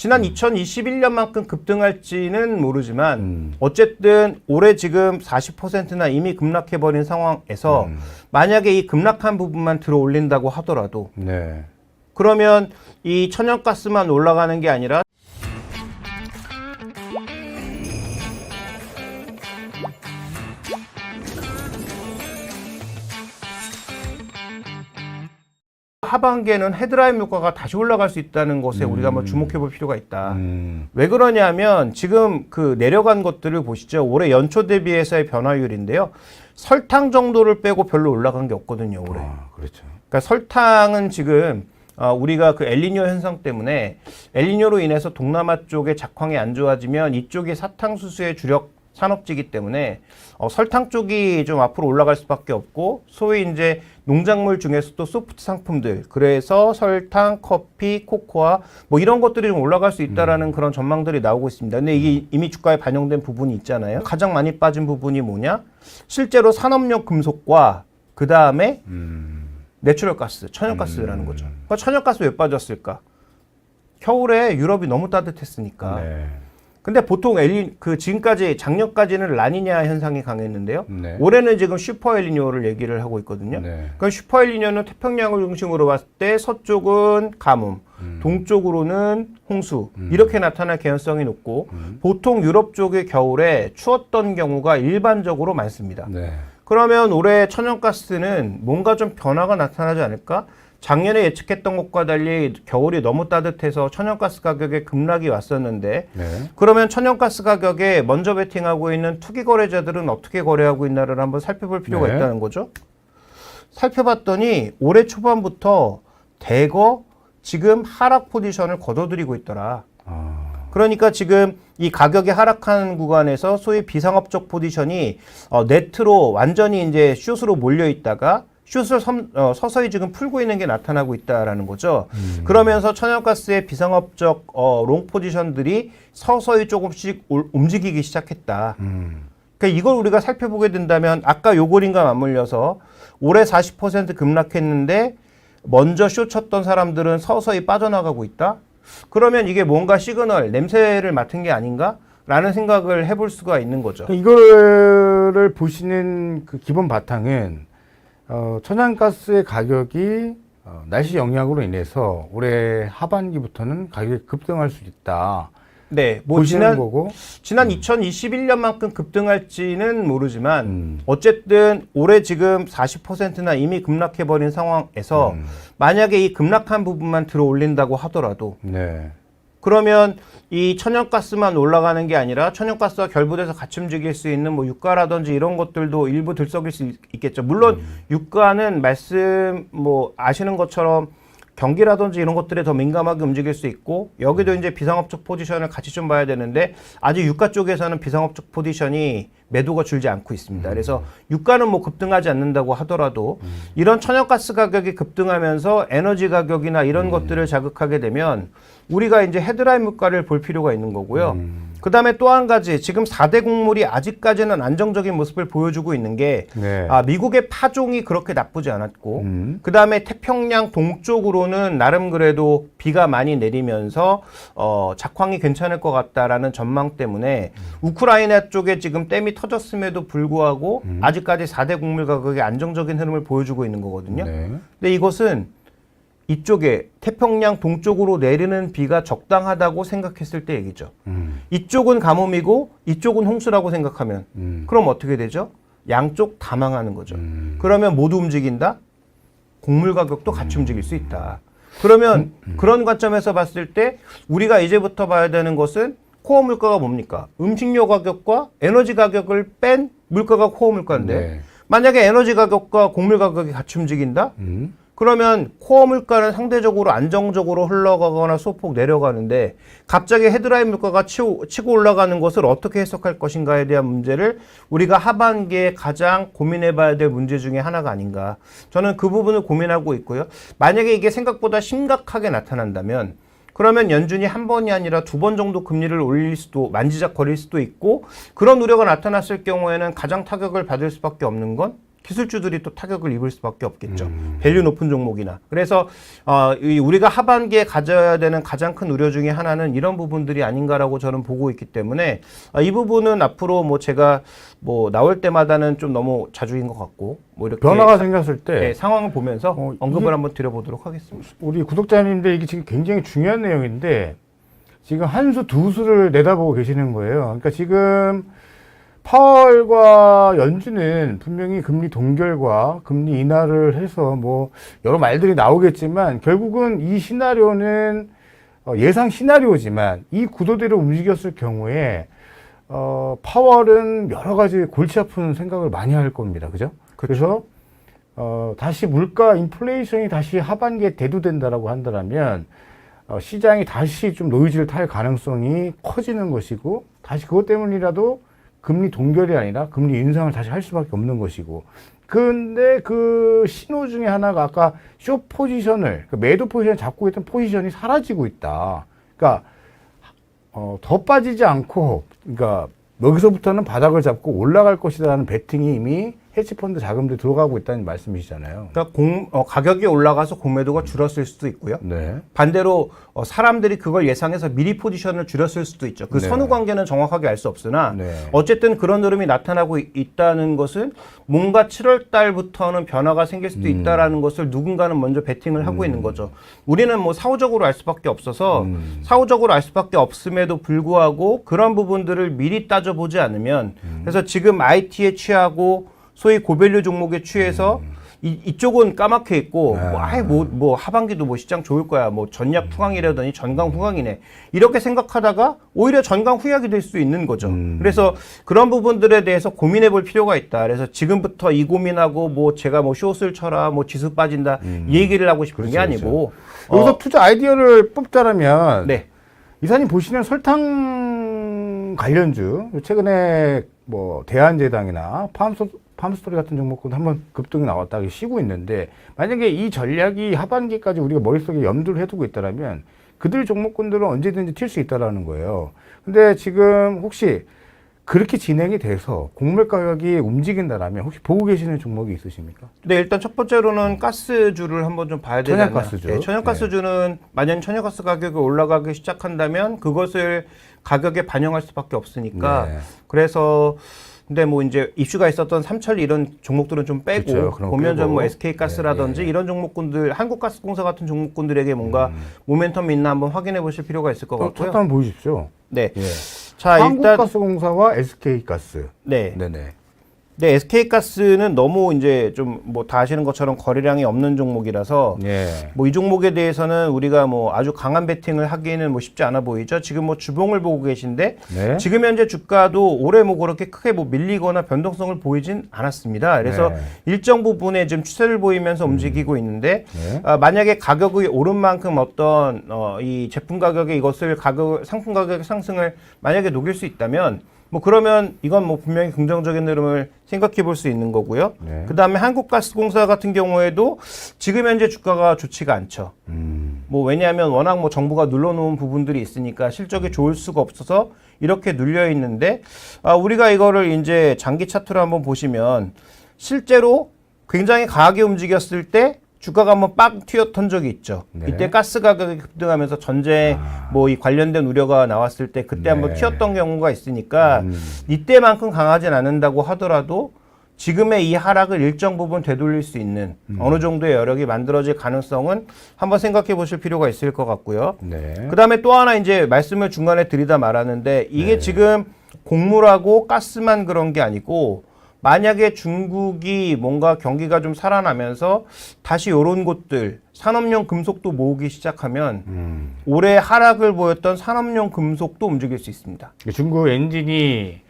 지난 2021년만큼 급등할지는 모르지만 음. 어쨌든 올해 지금 40%나 이미 급락해버린 상황에서 음. 만약에 이 급락한 부분만 들어 올린다고 하더라도 네. 그러면 이 천연가스만 올라가는 게 아니라 하반기에는 헤드라인 물가가 다시 올라갈 수 있다는 것에 우리가 한번 주목해 볼 필요가 있다. 음. 왜 그러냐면 지금 그 내려간 것들을 보시죠. 올해 연초 대비해서의 변화율인데요. 설탕 정도를 빼고 별로 올라간 게 없거든요, 올해. 아, 그렇죠. 그러니까 설탕은 지금 어, 우리가 그 엘니뇨 현상 때문에 엘니뇨로 인해서 동남아 쪽의 작황이 안 좋아지면 이쪽이 사탕수수의 주력 산업지기 때문에 어, 설탕 쪽이 좀 앞으로 올라갈 수밖에 없고 소위 이제 농작물 중에서도 소프트 상품들 그래서 설탕, 커피, 코코아 뭐 이런 것들이 좀 올라갈 수 있다라는 그런 전망들이 나오고 있습니다. 근데 이게 이미 주가에 반영된 부분이 있잖아요. 가장 많이 빠진 부분이 뭐냐? 실제로 산업용 금속과 그 다음에 음. 내추럴 가스, 천연가스라는 거죠. 그러니까 천연가스 왜 빠졌을까? 겨울에 유럽이 너무 따뜻했으니까. 네. 근데 보통 엘리 그 지금까지 작년까지는 라니냐 현상이 강했는데요. 네. 올해는 지금 슈퍼 엘리뇨를 얘기를 하고 있거든요. 네. 그 슈퍼 엘리뇨는 태평양을 중심으로 봤을 때 서쪽은 가뭄, 음. 동쪽으로는 홍수 이렇게 나타날 개연성이 높고 음. 보통 유럽 쪽의 겨울에 추웠던 경우가 일반적으로 많습니다. 네. 그러면 올해 천연가스는 뭔가 좀 변화가 나타나지 않을까? 작년에 예측했던 것과 달리 겨울이 너무 따뜻해서 천연가스 가격에 급락이 왔었는데 네. 그러면 천연가스 가격에 먼저 베팅하고 있는 투기 거래자들은 어떻게 거래하고 있나를 한번 살펴볼 필요가 네. 있다는 거죠. 살펴봤더니 올해 초반부터 대거 지금 하락 포지션을 거둬들이고 있더라. 아. 그러니까 지금 이 가격이 하락하는 구간에서 소위 비상업적 포지션이 어, 네트로 완전히 이제 숏으로 몰려 있다가 숏을 섬- 어, 서서히 지금 풀고 있는 게 나타나고 있다라는 거죠. 그러면서 천연가스의 비상업적 어, 롱 포지션들이 서서히 조금씩 올- 움직이기 시작했다. 음. 그러니까 이걸 우리가 살펴보게 된다면 아까 요 그림과 맞물려서 올해 40% 급락했는데 먼저 쇼 쳤던 사람들은 서서히 빠져나가고 있다. 그러면 이게 뭔가 시그널, 냄새를 맡은 게 아닌가? 라는 생각을 해볼 수가 있는 거죠. 그러니까 이거를 보시는 그 기본 바탕은 어, 천연가스의 가격이 어, 날씨 영향으로 인해서 올해 하반기부터는 가격이 급등할 수 있다. 네, 뭐 지난 거고. 지난 2021년만큼 급등할지는 모르지만 음. 어쨌든 올해 지금 40%나 이미 급락해 버린 상황에서 음. 만약에 이 급락한 부분만 들어 올린다고 하더라도 네. 그러면 이 천연가스만 올라가는 게 아니라 천연가스와 결부돼서 같이 움직일 수 있는 뭐 유가라든지 이런 것들도 일부 들썩일 수 있- 있겠죠. 물론 유가는 말씀 뭐 아시는 것처럼 경기라든지 이런 것들에 더 민감하게 움직일 수 있고 여기도 이제 비상업적 포지션을 같이 좀 봐야 되는데 아직 유가 쪽에서는 비상업적 포지션이 매도가 줄지 않고 있습니다. 그래서 유가는 뭐 급등하지 않는다고 하더라도 이런 천연가스 가격이 급등하면서 에너지 가격이나 이런 것들을 자극하게 되면 우리가 이제 헤드라인 물가를 볼 필요가 있는 거고요. 그 다음에 또 한 가지 지금 4대 곡물이 아직까지는 안정적인 모습을 보여주고 있는 게 네. 아, 미국의 파종이 그렇게 나쁘지 않았고, 음. 그 다음에 태평양 동쪽으로는 나름 그래도 비가 많이 내리면서, 어, 작황이 괜찮을 것 같다라는 전망 때문에, 우크라이나 쪽에 지금 댐이 터졌음에도 불구하고, 아직까지 4대 곡물 가격이 안정적인 흐름을 보여주고 있는 거거든요. 네. 근데 이것은 이쪽에 태평양 동쪽으로 내리는 비가 적당하다고 생각했을 때 얘기죠. 음. 이쪽은 가뭄이고, 이쪽은 홍수라고 생각하면, 음. 그럼 어떻게 되죠? 양쪽 다 망하는 거죠. 음. 그러면 모두 움직인다? 곡물 가격도 같이 움직일 수 있다. 그러면 그런 관점에서 봤을 때 우리가 이제부터 봐야 되는 것은 코어 물가가 뭡니까? 음식료 가격과 에너지 가격을 뺀 물가가 코어 물가인데 네. 만약에 에너지 가격과 곡물 가격이 같이 움직인다? 음. 그러면 코어 물가는 상대적으로 안정적으로 흘러가거나 소폭 내려가는데 갑자기 헤드라인 물가가 치고, 치고 올라가는 것을 어떻게 해석할 것인가에 대한 문제를 우리가 하반기에 가장 고민해 봐야 될 문제 중에 하나가 아닌가. 저는 그 부분을 고민하고 있고요. 만약에 이게 생각보다 심각하게 나타난다면 그러면 연준이 한 번이 아니라 두 번 정도 금리를 올릴 수도 만지작거릴 수도 있고 그런 우려가 나타났을 경우에는 가장 타격을 받을 수밖에 없는 건 기술주들이 또 타격을 입을 수밖에 없겠죠. 음. 밸류 높은 종목이나. 그래서 어, 이 우리가 하반기에 가져야 되는 가장 큰 우려 중에 하나는 이런 부분들이 아닌가라고 저는 보고 있기 때문에 아, 이 부분은 앞으로 뭐 제가 뭐 나올 때마다는 좀 너무 자주인 것 같고 뭐 이렇게 변화가 생겼을 때 네, 상황을 보면서 어, 언급을 한번 드려보도록 하겠습니다. 우리 구독자님들 이게 지금 굉장히 중요한 내용인데 지금 한 수 두 수를 내다보고 계시는 거예요. 그러니까 지금 파월과 연준은 분명히 금리 동결과 금리 인하를 해서 뭐 여러 말들이 나오겠지만 결국은 이 시나리오는 어, 예상 시나리오지만 이 구도대로 움직였을 경우에 어, 파월은 여러 가지 골치 아픈 생각을 많이 할 겁니다. 그죠? 그래서 어, 다시 물가 인플레이션이 다시 하반기에 대두된다라고 한다면 어, 시장이 다시 좀 노이즈를 탈 가능성이 커지는 것이고 다시 그것 때문이라도 금리 동결이 아니라 금리 인상을 다시 할 수밖에 없는 것이고 근데 그 신호 중에 하나가 아까 쇼 포지션을 그 매도 포지션을 잡고 있던 포지션이 사라지고 있다. 그러니까 어, 더 빠지지 않고 그러니까 여기서부터는 바닥을 잡고 올라갈 것이라는 베팅이 이미 헤지펀드 자금들 들어가고 있다는 말씀이시잖아요. 그러니까 공, 어, 가격이 올라가서 공매도가 줄었을 수도 있고요. 네. 반대로 어, 사람들이 그걸 예상해서 미리 포지션을 줄였을 수도 있죠. 그 네. 선후 관계는 정확하게 알 수 없으나 네. 어쨌든 그런 흐름이 나타나고 이- 있다는 것은 뭔가 7월 달부터는 변화가 생길 수도 음. 있다라는 것을 누군가는 먼저 베팅을 하고 있는 거죠. 우리는 뭐 사후적으로 알 수밖에 없어서 음. 사후적으로 알 수밖에 없음에도 불구하고 그런 부분들을 미리 따져보지 않으면 음. 그래서 지금 IT에 취하고 소위 고밸류 종목에 취해서 이, 이쪽은 까맣게 있고 음. 네. 뭐 아예 뭐, 뭐 하반기도 뭐 시장 좋을 거야 뭐 전략 후강이라더니 전강 후강이네 이렇게 생각하다가 오히려 전강 후약이 될 수 있는 거죠. 음. 그래서 그런 부분들에 대해서 고민해 볼 필요가 있다. 그래서 지금부터 이 고민하고 뭐 제가 뭐 숏을 쳐라 뭐 지수 빠진다 이 얘기를 하고 싶은 게 음. 그렇죠, 아니고 여기서 어, 투자 아이디어를 뽑자라면 네. 이사님 보시는 설탕 관련주 최근에 뭐 대한제당이나 팜스토, 팜스토리 같은 종목도 한번 급등이 나왔다 쉬고 있는데 만약에 이 전략이 하반기까지 우리가 머릿속에 염두를 해두고 있다라면 그들 종목군들은 언제든지 튈 수 있다라는 거예요. 근데 지금 혹시 그렇게 진행이 돼서 곡물 가격이 움직인다라면 혹시 보고 계시는 종목이 있으십니까? 네, 일단 첫 번째로는 가스주를 한번 좀 봐야 않나. 천연가스주. 네, 천연가스주는 만약 천연가스 가격이 올라가기 시작한다면 그것을 가격에 반영할 수밖에 없으니까 네. 그래서 근데 뭐 이제 이슈가 있었던 삼철 이런 종목들은 좀 빼고 거 보면 좀뭐 빼고. SK 가스라든지 네, 네. 이런 종목군들 한국가스공사 같은 종목군들에게 뭔가 모멘텀이 있나 한번 확인해 보실 필요가 있을 것 어, 같고요. 한번 보여주십시오. 네. 예. 자, 일단 한국가스공사와 SK가스. 네. 네네. 네, SK가스는 너무 이제 좀 뭐 다 아시는 것처럼 거래량이 없는 종목이라서 예. 뭐 이 종목에 대해서는 우리가 뭐 아주 강한 베팅을 하기에는 뭐 쉽지 않아 보이죠. 지금 뭐 주봉을 보고 계신데 네. 지금 현재 주가도 올해 뭐 그렇게 크게 뭐 밀리거나 변동성을 보이진 않았습니다. 그래서 네. 음. 일정 부분에 지금 추세를 보이면서 움직이고 있는데 네. 아, 만약에 가격이 오른 만큼 어떤 어, 이 제품 가격에 이것을 가격 상품 가격의 상승을 만약에 녹일 수 있다면 뭐 그러면 이건 뭐 분명히 긍정적인 흐름을 생각해 볼 수 있는 거고요. 네. 그 다음에 한국가스공사 같은 경우에도 지금 현재 주가가 좋지가 않죠. 음. 뭐 왜냐하면 워낙 뭐 정부가 눌러놓은 부분들이 있으니까 실적이 좋을 수가 없어서 이렇게 눌려 있는데 아 우리가 이거를 이제 장기 차트로 한번 보시면 실제로 굉장히 강하게 움직였을 때 주가가 한번 빡 튀었던 적이 있죠. 네. 이때 가스 가격이 급등하면서 전쟁 뭐이 관련된 우려가 나왔을 때 그때 한번 네. 튀었던 경우가 있으니까 음. 이때만큼 강하진 않는다고 하더라도 지금의 이 하락을 일정 부분 되돌릴 수 있는 음. 어느 정도의 여력이 만들어질 가능성은 한번 생각해 보실 필요가 있을 것 같고요. 네. 그 다음에 또 하나 이제 말씀을 중간에 드리다 말았는데 이게 네. 지금 곡물하고 가스만 그런 게 아니고 만약에 중국이 뭔가 경기가 좀 살아나면서 다시 이런 곳들 산업용 금속도 모으기 시작하면 음. 올해 하락을 보였던 산업용 금속도 움직일 수 있습니다. 중국 엔진이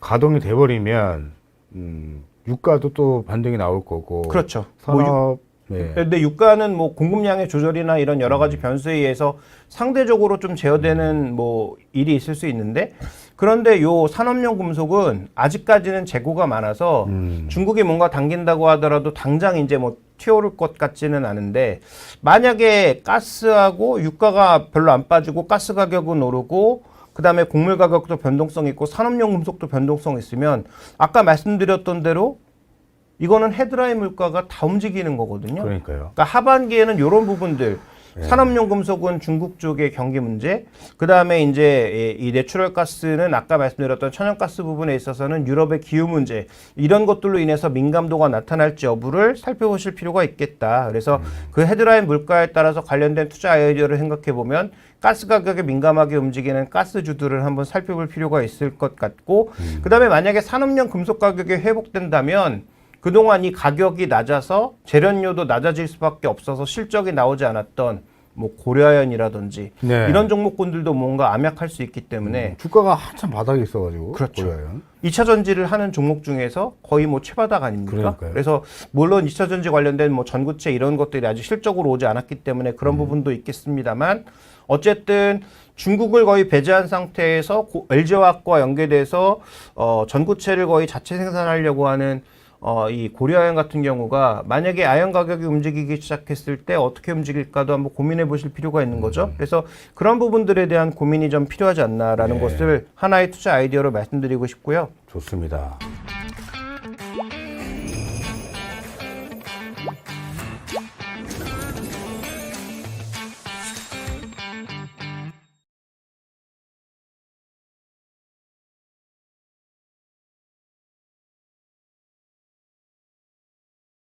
가동이 돼버리면 음, 유가도 또 반등이 나올 거고. 그렇죠. 뭐 유- 산업. 네. 근데 유가는 뭐 공급량의 조절이나 이런 여러 가지 변수에 의해서 상대적으로 좀 제어되는 뭐 일이 있을 수 있는데 그런데 요 산업용 금속은 아직까지는 재고가 많아서 음. 중국이 뭔가 당긴다고 하더라도 당장 이제 뭐 튀어오를 것 같지는 않은데 만약에 가스하고 유가가 별로 안 빠지고 가스 가격은 오르고 그다음에 곡물 가격도 변동성 있고 산업용 금속도 변동성 있으면 아까 말씀드렸던 대로 이거는 헤드라인 물가가 다 움직이는 거거든요. 그러니까요. 그러니까 하반기에는 이런 부분들 네. 산업용 금속은 중국 쪽의 경기 문제, 그 다음에 이제 이 내추럴 가스는 아까 말씀드렸던 천연가스 부분에 있어서는 유럽의 기후 문제 이런 것들로 인해서 민감도가 나타날지 여부를 살펴보실 필요가 있겠다. 그래서 그 헤드라인 물가에 따라서 관련된 투자 아이디어를 생각해 보면 가스 가격에 민감하게 움직이는 가스주들을 한번 살펴볼 필요가 있을 것 같고, 그 다음에 만약에 산업용 금속 가격이 회복된다면 그동안 이 가격이 낮아서 재련료도 낮아질 수밖에 없어서 실적이 나오지 않았던 뭐 고려아연이라든지 네. 이런 종목군들도 뭔가 암약할 수 있기 때문에 음, 주가가 한참 바닥에 있어가지고. 그렇죠. 고려아연. 이 2차 전지를 하는 종목 중에서 거의 뭐 최바닥 아닙니까? 그러니까요. 그래서 물론 2차 전지 관련된 뭐 전구체 이런 것들이 아직 실적으로 오지 않았기 때문에 음. 그런 부분도 있겠습니다만 어쨌든 중국을 거의 배제한 상태에서 고- LG화학과 연계돼서 어 전구체를 거의 자체 생산하려고 하는 어, 이 고려아연 같은 경우가 만약에 아연 가격이 움직이기 시작했을 때 어떻게 움직일까도 한번 고민해 보실 필요가 있는 거죠. 그래서 그런 부분들에 대한 고민이 좀 필요하지 않나라는 네. 것을 하나의 투자 아이디어로 말씀드리고 싶고요. 좋습니다.